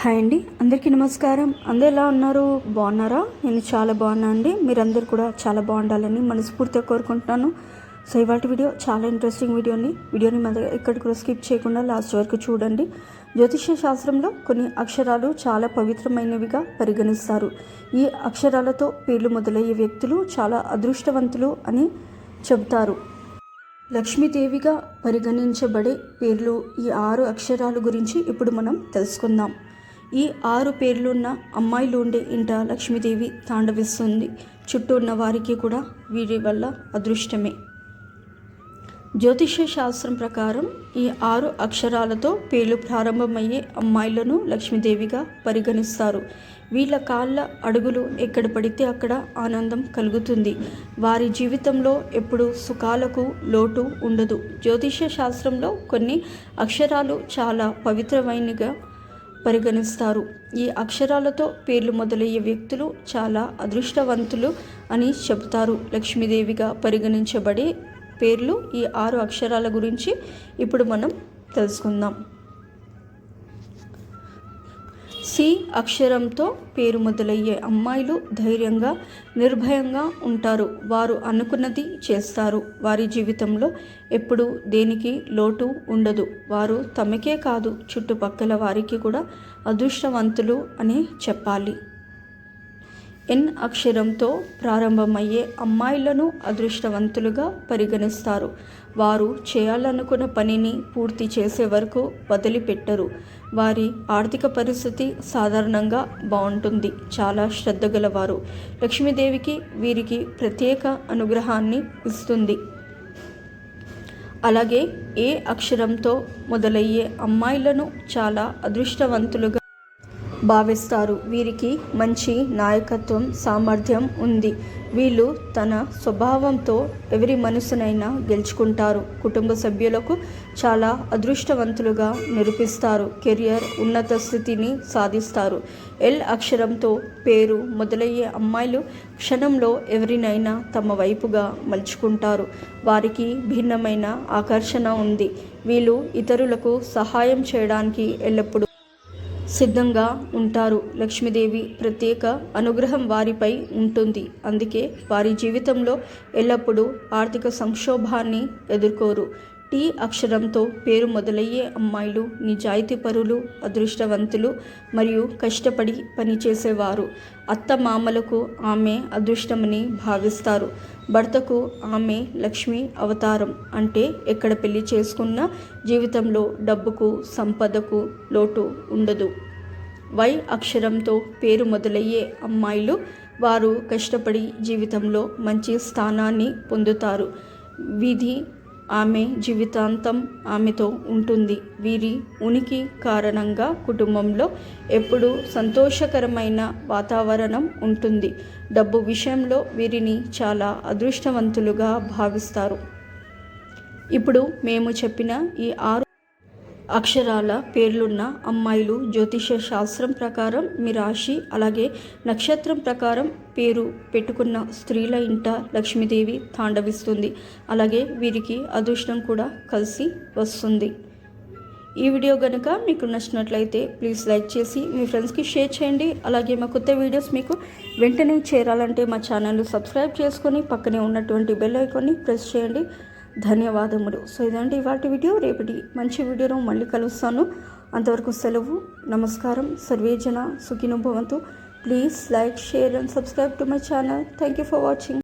Hi అండి. అందరికీ నమస్కారం. అందరు ఎలా ఉన్నారు? బాగున్నారా? నేను చాలా బాగున్నా అండి. మీరందరూ కూడా చాలా బాగుండాలని మనస్ఫూర్తిగా కోరుకుంటున్నాను. సో ఇవాటి వీడియో చాలా ఇంట్రెస్టింగ్ వీడియోని వీడియోని మన ఇక్కడ కూడా స్కిప్ చేయకుండా లాస్ట్ వరకు చూడండి. జ్యోతిష్య శాస్త్రంలో కొన్ని అక్షరాలు చాలా పవిత్రమైనవిగా పరిగణిస్తారు. ఈ అక్షరాలతో పేర్లు మొదలయ్యే వ్యక్తులు చాలా అదృష్టవంతులు అని చెబుతారు. లక్ష్మీదేవిగా పరిగణించబడే పేర్లు ఈ ఆరు అక్షరాల గురించి ఇప్పుడు మనం తెలుసుకుందాం. ఈ ఆరు పేర్లున్న అమ్మాయిలు ఉండే ఇంట లక్ష్మీదేవి తాండవిస్తుంది. చుట్టూ ఉన్న వారికి కూడా వీరి వల్ల అదృష్టమే. జ్యోతిష శాస్త్రం ప్రకారం ఈ ఆరు అక్షరాలతో పేర్లు ప్రారంభమయ్యే అమ్మాయిలను లక్ష్మీదేవిగా పరిగణిస్తారు. వీళ్ళ కాళ్ళ అడుగులు ఎక్కడ పడితే అక్కడ ఆనందం కలుగుతుంది. వారి జీవితంలో ఎప్పుడు సుఖాలకు లోటు ఉండదు. జ్యోతిష శాస్త్రంలో కొన్ని అక్షరాలు చాలా పవిత్రమైనగా పరిగణిస్తారు. ఈ అక్షరాలతో పేర్లు మొదలయ్యే వ్యక్తులు చాలా అదృష్టవంతులు అని చెబుతారు. లక్ష్మీదేవిగా పరిగణించబడే పేర్లు ఈ ఆరు అక్షరాల గురించి ఇప్పుడు మనం తెలుసుకుందాం. సి అక్షరంతో పేరు మొదలయ్యే అమ్మాయిలు ధైర్యంగా నిర్భయంగా ఉంటారు. వారు అనుకున్నది చేస్తారు. వారి జీవితంలో ఎప్పుడు దేనికి లోటు ఉండదు. వారు తమకే కాదు. చుట్టుపక్కల వారికి కూడా అదృష్టవంతులు అని చెప్పాలి. ఎన్ అక్షరంతో ప్రారంభమయ్యే అమ్మాయిలను అదృష్టవంతులుగా పరిగణిస్తారు. వారు చేయాలనుకున్న పనిని పూర్తి చేసే వరకు వదిలిపెట్టరు. వారి ఆర్థిక పరిస్థితి సాధారణంగా బాగుంటుంది. చాలా శ్రద్ధ గలవారు. లక్ష్మీదేవికి వీరికి ప్రత్యేక అనుగ్రహాన్ని ఇస్తుంది. అలాగే ఏ అక్షరంతో మొదలయ్యే అమ్మాయిలను చాలా అదృష్టవంతులుగా భావిస్తారు. వీరికి మంచి నాయకత్వం సామర్థ్యం ఉంది. వీళ్ళు తన స్వభావంతో ఎవరి మనసునైనా గెలుచుకుంటారు. కుటుంబ సభ్యులకు చాలా అదృష్టవంతులుగా నిరూపిస్తారు. కెరియర్ ఉన్నత స్థితిని సాధిస్తారు. ఎల్ అక్షరంతో పేరు మొదలయ్యే అమ్మాయిలు క్షణంలో ఎవరినైనా తమ వైపుగా మలుచుకుంటారు. వారికి భిన్నమైన ఆకర్షణ ఉంది. వీళ్ళు ఇతరులకు సహాయం చేయడానికి ఎల్లప్పుడూ సిద్ధంగా ఉంటారు. లక్ష్మీదేవి ప్రత్యేక అనుగ్రహం వారిపై ఉంటుంది. అందుకే వారి జీవితంలో ఎల్లప్పుడూ ఆర్థిక సంక్షోభాన్ని ఎదుర్కోరు. టీ అక్షరంతో పేరు మొదలయ్యే అమ్మాయిలు నిజాయితీపరులు అదృష్టవంతులు మరియు కష్టపడి పనిచేసేవారు. అత్త మామలకు ఆమె అదృష్టమని భావిస్తారు. భర్తకు ఆమె లక్ష్మి అవతారం అంటే ఎక్కడ పెళ్ళి చేసుకున్న జీవితంలో డబ్బుకు సంపదకు లోటు ఉండదు. వై అక్షరంతో పేరు మొదలయ్యే అమ్మాయిలు వారు కష్టపడి జీవితంలో మంచి స్థానాన్ని పొందుతారు. విధి ఆమె జీవితాంతం ఆమెతో ఉంటుంది. వీరి ఉనికి కారణంగా కుటుంబంలో ఎప్పుడూ సంతోషకరమైన వాతావరణం ఉంటుంది. డబ్బు విషయంలో వీరిని చాలా అదృష్టవంతులుగా భావిస్తారు. ఇప్పుడు మేము చెప్పిన ఈ ఆరు అక్షరాల పేర్లున్న అమ్మాయిలు జ్యోతిష శాస్త్రం ప్రకారం మీ రాశి అలాగే నక్షత్రం ప్రకారం పేరు పెట్టుకున్న స్త్రీల ఇంట లక్ష్మీదేవి తాండవిస్తుంది. అలాగే వీరికి అదృష్టం కూడా కలిసి వస్తుంది. ఈ వీడియో కనుక మీకు నచ్చినట్లయితే ప్లీజ్ లైక్ చేసి మీ ఫ్రెండ్స్కి షేర్ చేయండి. అలాగే మా కొత్త వీడియోస్ మీకు వెంటనే చేరాలంటే మా ఛానల్ని సబ్స్క్రైబ్ చేసుకొని పక్కనే ఉన్నటువంటి బెల్ ఐకాన్ని ప్రెస్ చేయండి. ధన్యవాదములు. సో ఇదండి ఇవాటి వీడియో. రేపటి మంచి వీడియోను మళ్ళీ కలుస్తాను. అంతవరకు సెలవు నమస్కారం. సర్వేజన సుఖినుభవంతు please like share and subscribe to my channel. Thank you for watching.